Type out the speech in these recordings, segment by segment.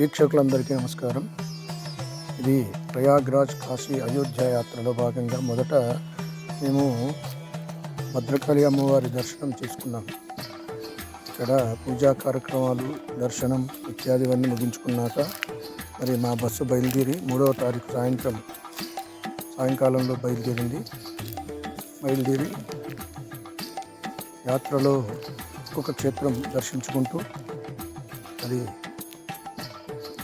వీక్షకులందరికీ నమస్కారం. ఇది ప్రయాగ్రాజ్ కాశీ అయోధ్య యాత్రలో భాగంగా మొదట మేము భద్రకాళి అమ్మవారి దర్శనం చేసుకున్నాం. ఇక్కడ పూజా కార్యక్రమాలు దర్శనం ఇత్యాదివన్నీ ముగించుకున్నాక మరి మా బస్సు బయలుదేరి మూడవ తారీఖు సాయంత్రం సాయంకాలంలో బయలుదేరింది. బయలుదేరి యాత్రలో ఒక్కొక్క క్షేత్రం దర్శించుకుంటూ అది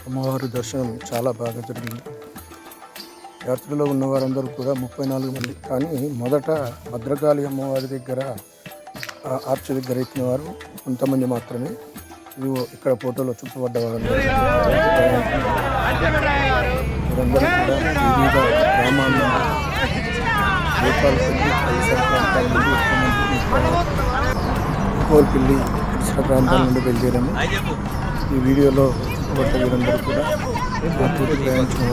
అమ్మవారి దర్శనం చాలా బాగా జరిగింది. యాత్రలో ఉన్న వారందరూ కూడా ముప్పై నాలుగు మంది. కానీ మొదట భద్రకాళి అమ్మవారి దగ్గర ఆర్చి ఆర్చ్ దగ్గర ఎక్కిన వారు కొంతమంది మాత్రమే. ఇదిగో ఇక్కడ ఫోటోలో చుట్టుపడ్డ వారందరూ వీరందరూ కూడా గ్రామాన్ని కోల్పిల్లి పరిసర ప్రాంతాల నుండి బయలుదేరాము. ఈ వీడియోలో ఒకటి వీరందరూ కూడా ఆ ప్రయాణించిన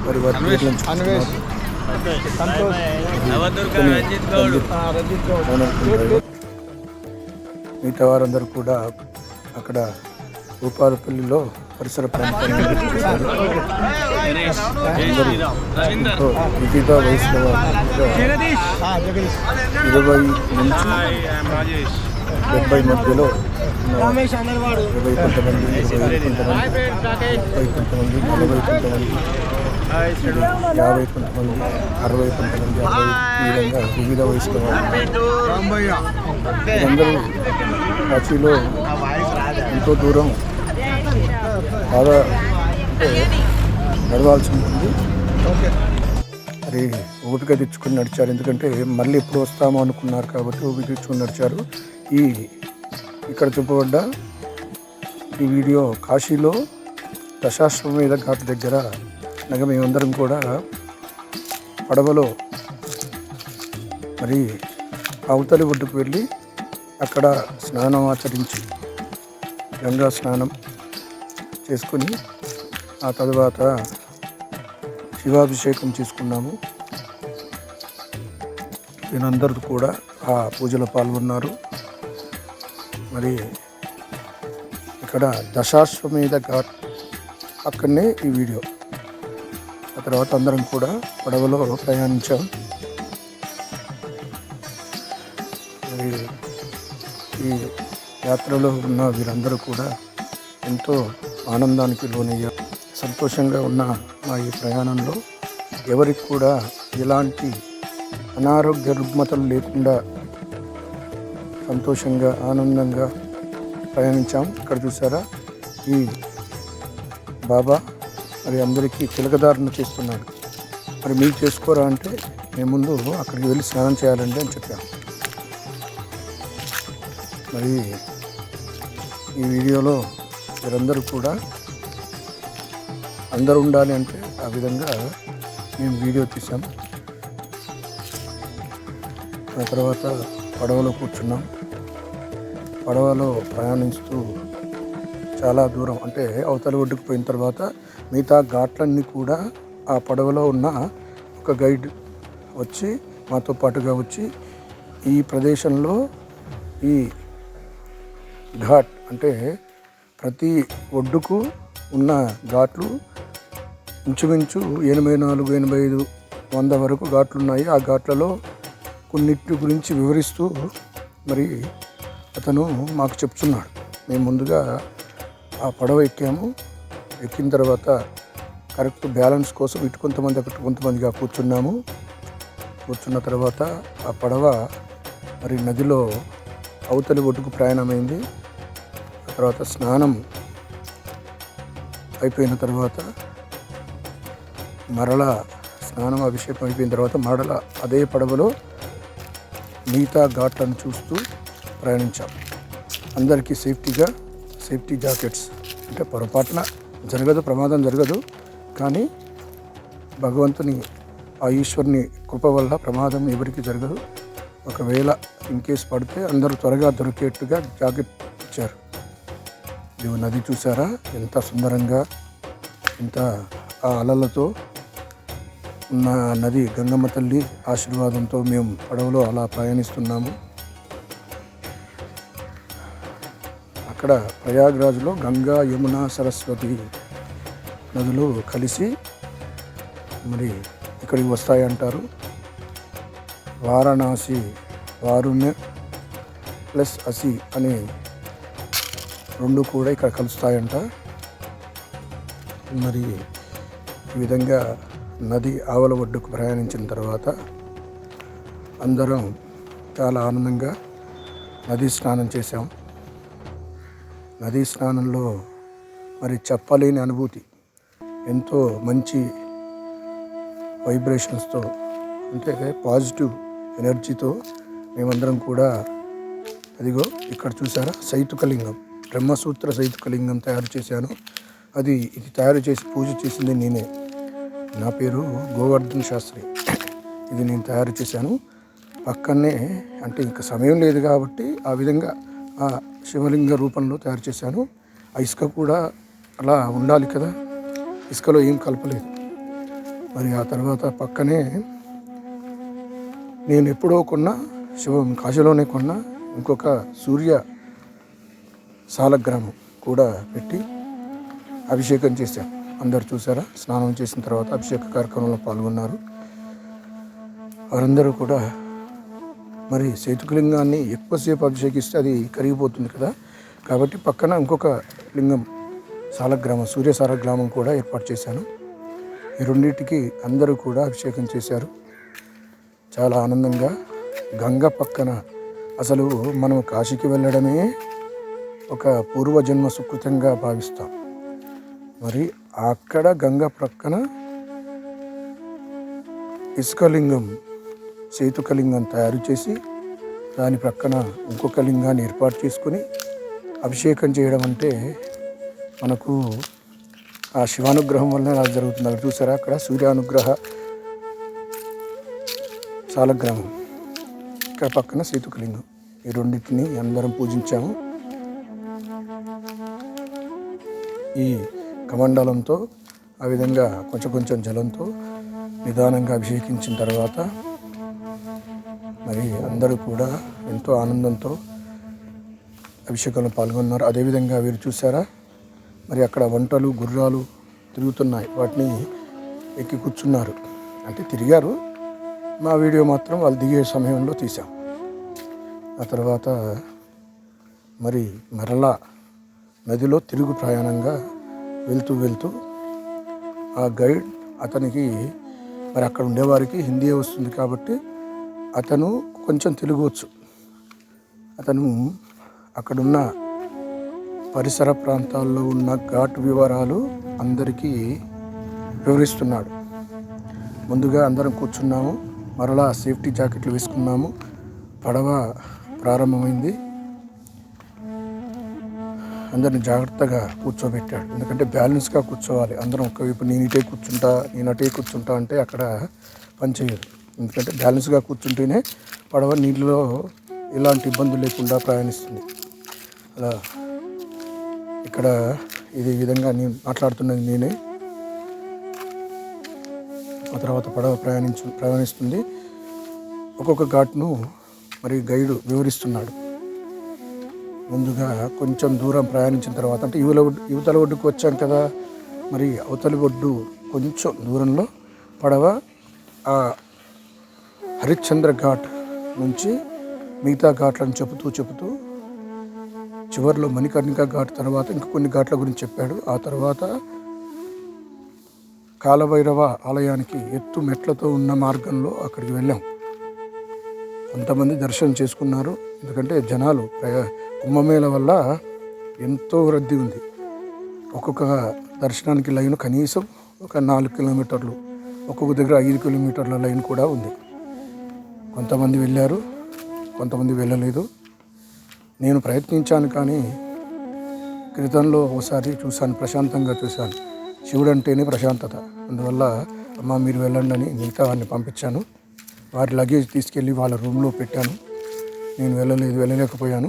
వారు వారి మిగతా వారందరూ కూడా అక్కడ భూపాలపల్లిలో పరిసర ప్రాంతాల వివిధ వయసుల ఇరవై నుంచి డెబ్బై మధ్యలో ఉన్న ఇరవై కొంతమంది ఇరవై కొంతమంది ముప్పై కొంతమంది నలభై కొంతమంది యాభై కొంతమంది అరవై కొంతమంది ఈ విధంగా వివిధ వయసులో అందరూ కాశీలో ఎంతో దూరం బాగా నడవాల్సి ఉంటుంది మరి ఓపిక తెచ్చుకొని నడిచారు ఎందుకంటే మళ్ళీ ఎప్పుడు వస్తామో అనుకున్నారు కాబట్టి ఓపిక తెచ్చుకొని నడిచారు ఈ ఇక్కడ చూపబడ్డ ఈ వీడియో కాశీలో దశాశ్వమేధ ఘాట్ దగ్గర అనగా మేమందరం కూడా పడవలో మరి అవతలి ఒడ్డుకు వెళ్ళి అక్కడ స్నానం ఆచరించి గంగా స్నానం చేసుకుని ఆ తర్వాత శివాభిషేకం చేసుకున్నాము. వీరందరూ కూడా ఆ పూజలో పాల్గొన్నారు. మరి ఇక్కడ దశాశ్వమేధ ఘాట్ అక్కడనే ఈ వీడియో. ఆ తర్వాత అందరం కూడా పడవలో ప్రయాణించాం. మరి ఈ యాత్రలో ఉన్న వీరందరూ కూడా ఎంతో ఆనందానికి లోనయ్యారు. సంతోషంగా ఉన్న మా ఈ ప్రయాణంలో ఎవరికి కూడా ఎలాంటి అనారోగ్య రుగ్మతలు లేకుండా సంతోషంగా ఆనందంగా ప్రయాణించాం. ఇక్కడ చూసారా? ఈ బాబా మరి అందరికీ తిలకదారణ చేస్తున్నాడు. మరి మీరు చేసుకోరా అంటే మేము ముందు అక్కడికి వెళ్ళి స్నానం చేయాలండి అని చెప్పాను మరి ఈ వీడియోలో మీరందరూ కూడా అందరూ ఉండాలి అంటే ఆ విధంగా మేము వీడియో తీసాం. ఆ తర్వాత పడవలో కూర్చున్నాం. పడవలో ప్రయాణిస్తూ చాలా దూరం అంటే అవతల ఒడ్డుకు పోయిన తర్వాత మిగతా ఘాట్లన్నీ కూడా ఆ పడవలో ఉన్న ఒక గైడ్ వచ్చి మాతో పాటుగా వచ్చి ఈ ప్రదేశంలో ఈ ఘాట్ అంటే ప్రతి ఒడ్డుకు ఉన్న ఘాట్లు ఇంచుమించు ఎనభై నాలుగు ఎనభై ఐదు వంద వరకు ఘాట్లు ఉన్నాయి ఆ ఘాట్లలో కొన్నిటి గురించి వివరిస్తూ మరి అతను మాకు చెప్తున్నాడు. మేము ముందుగా ఆ పడవ ఎక్కాము. ఎక్కిన తర్వాత కరెక్ట్ బ్యాలెన్స్ కోసం ఇటు కొంతమంది అక్కడ కొంతమందిగా కూర్చున్నాము. కూర్చున్న తర్వాత ఆ పడవ మరి నదిలో అవతలి ఒడ్డుకు ప్రయాణమైంది. ఆ తర్వాత స్నానం అయిపోయిన తర్వాత మరల స్నానం అభిషేకం అయిపోయిన తర్వాత మరల అదే పడవలో మిగతా ఘాట్లను చూస్తూ ప్రయాణించాం. అందరికీ సేఫ్టీగా సేఫ్టీ జాకెట్స్ అంటే పొరపాటున జరగదు ప్రమాదం జరగదు. కానీ భగవంతుని ఆ ఈశ్వరుని కృప వల్ల ప్రమాదం ఎవరికి జరగదు. ఒకవేళ ఇన్ కేస్ పడితే అందరూ త్వరగా దొరికేట్టుగా జాకెట్ ఇచ్చారు. ఇది నది చూసారా ఎంత సుందరంగా ఎంత ఆ అలలతో ఉన్న నది గంగమ్మ తల్లి ఆశీర్వాదంతో మేము పడవలో అలా ప్రయాణిస్తున్నాము. ఇక్కడ ప్రయాగ్రాజ్లో గంగా యమున సరస్వతి నదులు కలిసి మరి ఇక్కడికి వస్తాయంటారు. వారణాసి వారుణ్య ప్లస్ అసి అనే రెండు కూడా ఇక్కడ కలుస్తాయంట. మరి ఈ విధంగా నది ఆవల ఒడ్డుకు ప్రయాణించిన తర్వాత అందరం చాలా ఆనందంగా నదీ స్నానం చేసాం నదీ స్నానంలో మరి చెప్పలేని అనుభూతి ఎంతో మంచి వైబ్రేషన్స్తో అంటే పాజిటివ్ ఎనర్జీతో మేమందరం కూడా అదిగో ఇక్కడ చూసారా? సైతుకలింగం. బ్రహ్మసూత్ర సైతుకలింగం తయారు చేశాను. అది ఇది తయారు చేసి పూజ చేసింది నేనే. నా పేరు గోవర్ధన్ శాస్త్రి. ఇది నేను తయారు చేశాను. పక్కనే అంటే ఇంకా సమయం లేదు కాబట్టి ఆ విధంగా ఆ శివలింగ రూపంలో తయారు చేశాను. ఆ ఇసుక కూడా అలా ఉండాలి కదా. ఇసుకలో ఏం కలపలేదు. మరి ఆ తర్వాత పక్కనే నేను ఎప్పుడో కొన్న శివం కాశీలోనే కొన్న ఇంకొక సూర్య సాలగ్రామం కూడా పెట్టి అభిషేకం చేశాను. అందరు చూసారా? స్నానం చేసిన తర్వాత అభిషేక కార్యక్రమంలో పాల్గొన్నారు. వారందరూ కూడా మరి సేతుకలింగాన్ని ఎక్కువసేపు అభిషేకిస్తే అది కరిగిపోతుంది కదా. కాబట్టి పక్కన ఇంకొక లింగం సాలగ్రామం సూర్య సాలగ్రామం కూడా ఏర్పాటు చేశాను. ఈ రెండింటికి అందరూ కూడా అభిషేకం చేశారు. చాలా ఆనందంగా గంగ పక్కన అసలు మనం కాశీకి వెళ్ళడమే ఒక పూర్వజన్మ సుకృతంగా భావిస్తాం. మరి అక్కడ గంగ ప్రక్కన ఇసుకలింగం సేతుకలింగం తయారు చేసి దాని ప్రక్కన ఇంకొక లింగాన్ని ఏర్పాటు చేసుకొని అభిషేకం చేయడం అంటే మనకు ఆ శివానుగ్రహం వల్ల అలా జరుగుతుంది అక్కడ చూసారా అక్కడ? సూర్యానుగ్రహ సాలగ్రామం ఇక్కడ పక్కన సేతుకలింగం. ఈ రెండింటిని అందరం పూజించాము. ఈ కమండలంతో ఆ విధంగా కొంచెం కొంచెం జలంతో నిదానంగా అభిషేకించిన తర్వాత మరి అందరూ కూడా ఎంతో ఆనందంతో అభిషేకంలో పాల్గొన్నారు. అదేవిధంగా వీరు చూసారా మరి అక్కడ వంటలు గుర్రాలు తిరుగుతున్నాయి. వాటిని ఎక్కి కూర్చున్నారు. అంటే తిరిగారు. మా వీడియో మాత్రం వాళ్ళు దిగే సమయంలో తీసాం ఆ తర్వాత మరి మరలా నదిలో తిరుగు ప్రయాణంగా వెళ్తూ వెళ్తూ ఆ గైడ్ అతనికి మరి అక్కడ ఉండేవారికి హిందీ వస్తుంది కాబట్టి అతను కొంచెం తెలుగు వచ్చు అతను అక్కడున్న పరిసర ప్రాంతాల్లో ఉన్న ఘాట్ వివరాలు అందరికీ వివరిస్తున్నాడు. ముందుగా అందరం కూర్చున్నాము. మరలా సేఫ్టీ జాకెట్లు వేసుకున్నాము. పడవ ప్రారంభమైంది. అందరిని జాగ్రత్తగా కూర్చోబెట్టాడు. ఎందుకంటే బ్యాలెన్స్గా కూర్చోవాలి. అందరం ఒకవైపు నేను ఇటే కూర్చుంటా నేను అటే కూర్చుంటా అంటే అక్కడ పనిచేయదు. ఎందుకంటే బ్యాలెన్స్గా కూర్చుంటేనే పడవ నీళ్ళలో ఎలాంటి ఇబ్బందులు లేకుండా ప్రయాణిస్తుంది. అలా ఇక్కడ ఇది విధంగా నేను మాట్లాడుతున్నది నేనే. ఆ తర్వాత పడవ ప్రయాణించు ప్రయాణిస్తుంది. ఒక్కొక్క ఘాట్ను మరి గైడు వివరిస్తున్నాడు. ముందుగా కొంచెం దూరం ప్రయాణించిన తర్వాత అంటే యువల ఒడ్డు యువతల ఒడ్డుకు వచ్చాం కదా మరి అవతలి ఒడ్డు కొంచెం దూరంలో పడవ ఆ హరిశ్చంద్ర ఘాట్ నుంచి మిగతా ఘాట్లను చెబుతూ చెబుతూ చివరిలో మణికర్ణిక ఘాట్ తర్వాత ఇంకా కొన్ని ఘాట్ల గురించి చెప్పాడు. ఆ తర్వాత కాలభైరవ ఆలయానికి ఎత్తు మెట్లతో ఉన్న మార్గంలో అక్కడికి వెళ్ళాం. కొంతమంది దర్శనం చేసుకున్నారు. ఎందుకంటే జనాలు కుంభమేళ వల్ల ఎంతో రద్దీ ఉంది. ఒక్కొక్క దర్శనానికి లైన్ కనీసం ఒక నాలుగు కిలోమీటర్లు ఒక్కొక్క దగ్గర ఐదు కిలోమీటర్ల లైన్ కూడా ఉంది. కొంతమంది వెళ్ళారు కొంతమంది వెళ్ళలేదు. నేను ప్రయత్నించాను కానీ క్రితంలో ఒకసారి చూశాను ప్రశాంతంగా చూశాను. శివుడు అంటేనే ప్రశాంతత. అందువల్ల అమ్మ మీరు వెళ్ళండి అని మిగతా వారిని పంపించాను. వారి లగేజ్ తీసుకెళ్ళి వాళ్ళ రూమ్లో పెట్టాను. నేను వెళ్ళలేదు వెళ్ళలేకపోయాను.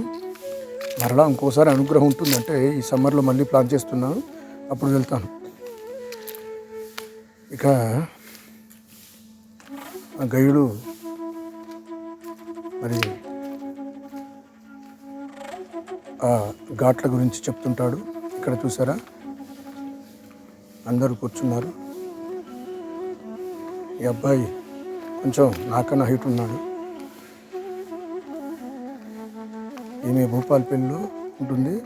మరలా ఇంకోసారి అనుగ్రహం ఉంటుందంటే ఈ సమ్మర్లో మళ్ళీ ప్లాన్ చేస్తున్నాను. అప్పుడు వెళ్తాను. ఇక ఆ మరి ఆ ఘాట్ల గురించి చెప్తుంటాడు. ఇక్కడ చూసారా? అందరూ కూర్చున్నారు. ఈ అబ్బాయి కొంచెం నాకన్నా హైట్ ఉన్నాడు. ఈమె భూపాలపల్లిలో ఉంటుంది.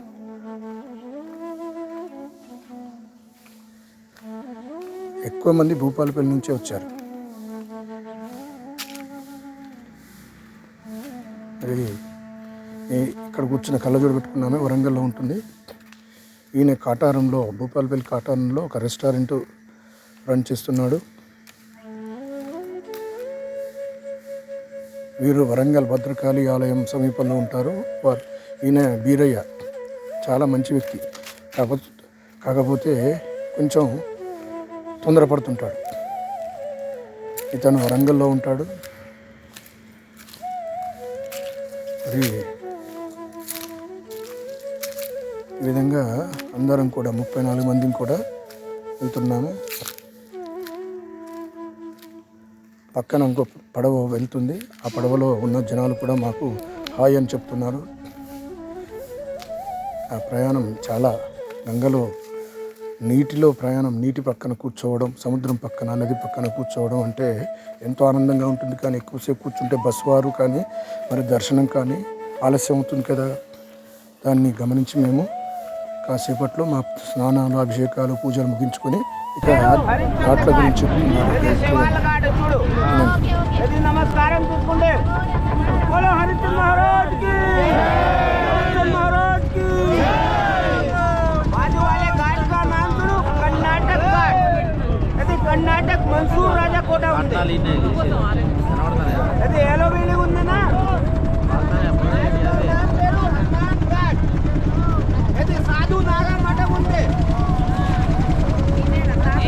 ఎక్కువ మంది భూపాలపల్లి నుంచే వచ్చారు. మరి ఇక్కడ కూర్చున్న కళ్ళజోడు పెట్టుకున్నామే వరంగల్లో ఉంటుంది. ఈయన కాటారంలో భూపాలపల్లి కాటారంలో ఒక రెస్టారెంట్ రన్ చేస్తున్నాడు. వీరు వరంగల్ భద్రకాళి ఆలయం సమీపంలో ఉంటారు. వారు ఈయన బీరయ్య చాలా మంచి వ్యక్తి. కాకపోతే కాకపోతే కొంచెం తొందరపడుతుంటాడు. ఇతను వరంగల్లో ఉంటాడు. ఈ విధంగా అందరం కూడా ముప్పై నాలుగు మందిని కూడా వెళ్తున్నాము. పక్కన ఇంకో పడవ వెళ్తుంది. ఆ పడవలో ఉన్న జనాలు కూడా మాకు హాయ్ అని చెప్తున్నారు. ఆ ప్రయాణం చాలా గంగలో నీటిలో ప్రయాణం నీటి పక్కన కూర్చోవడం సముద్రం పక్కన నది పక్కన కూర్చోవడం అంటే ఎంతో ఆనందంగా ఉంటుంది కానీ ఎక్కువసేపు కూర్చుంటే బస్ వారు కానీ మరి దర్శనం కానీ ఆలస్యం అవుతుంది కదా? దాన్ని గమనించి మేము కాసేపట్లో మా స్నానాలు అభిషేకాలు పూజలు ముగించుకొని ఇక ఘాట్ల గురించి నమస్కారం. మన్సూర్ రాజా కోట ఉంది. ఇది ఎలో బిల్డింగ్ ఉందినా? సాధు నాగా మఠం ఉంది.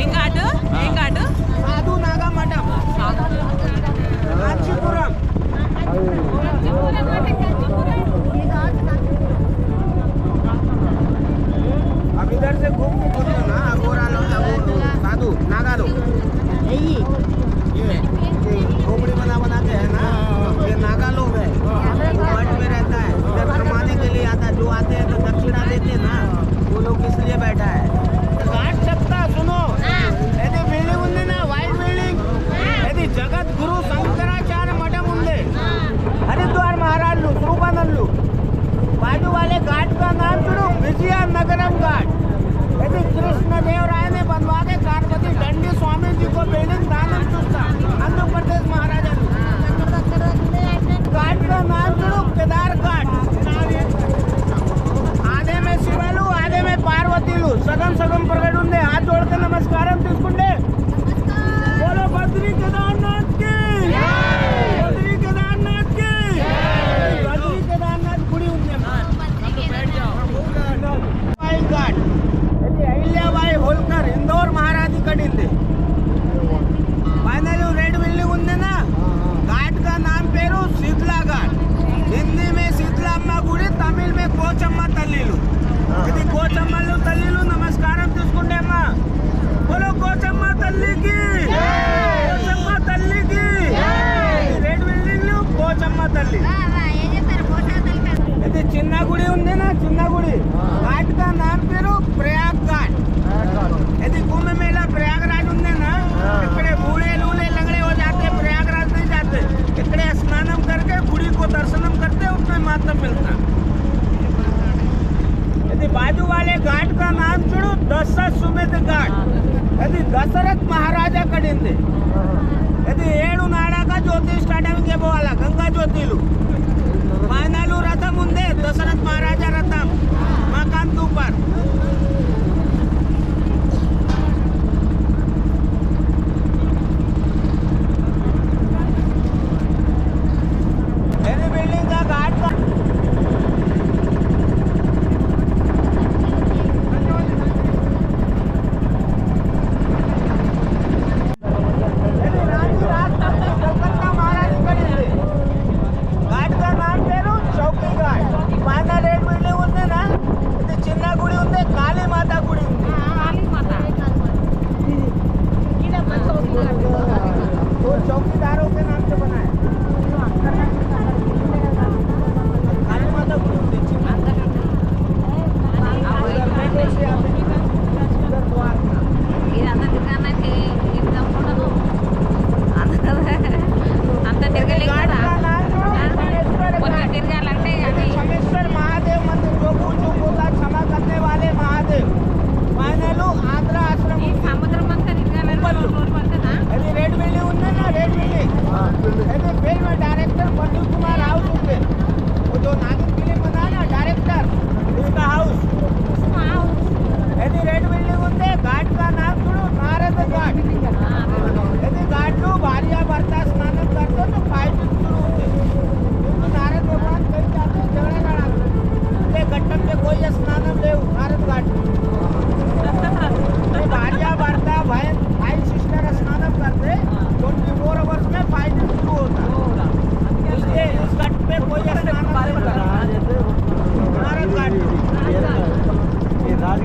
ఏం ఘాటు? ఏం ఘాటు? సాధు నాగా మఠం.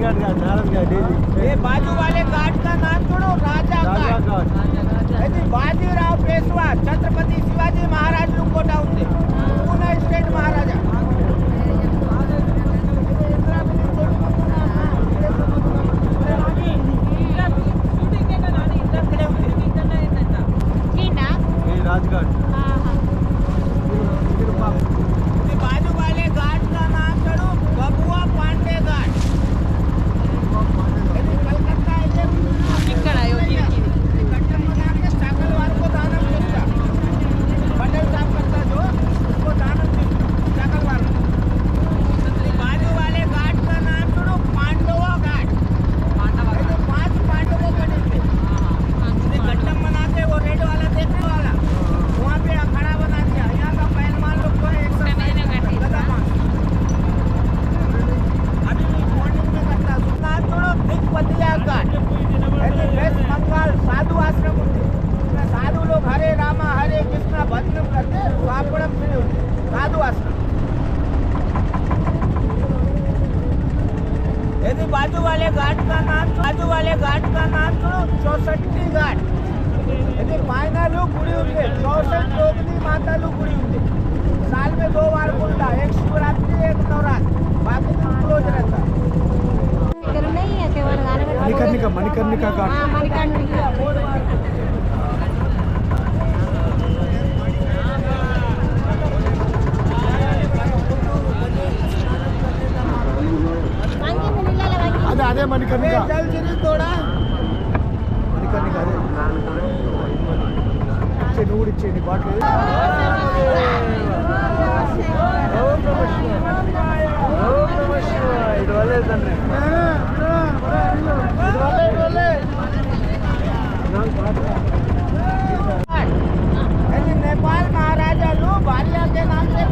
घाट का नारद ये बाजू वाले घाट का नाम छोड़ो राजा घाट। बाजीराव पेशवा छत्रपति शिवाजी महाराज लोग कोटा पूना स्टेट महाराजा। राजघाट हाँ, हाँ। बाजू वाले घाट का नाम यदि बाजू वाले घाट का नाम बाजू वाले घाट का नाम सुनो चौसठी घाट यदि मायनालू गुड़ी उठे चौसठ लोगनी मातालू गुड़ी उठे साल में दो बार खुलता एक शिवरात्रि एक नवरात्र बाकी दिन क्लोज रहता निकर्णिका मणिकर्णिका घाट అదే అదే మణికర్ణిక. మణికర్ణిక అదే. ఇచ్చే నువ్వు ఇచ్చే ఇచ్చేయండి బాటిల్. ఇది వల్లే తండ్రి. नेपाल महाराजा लो बारिया के नाम से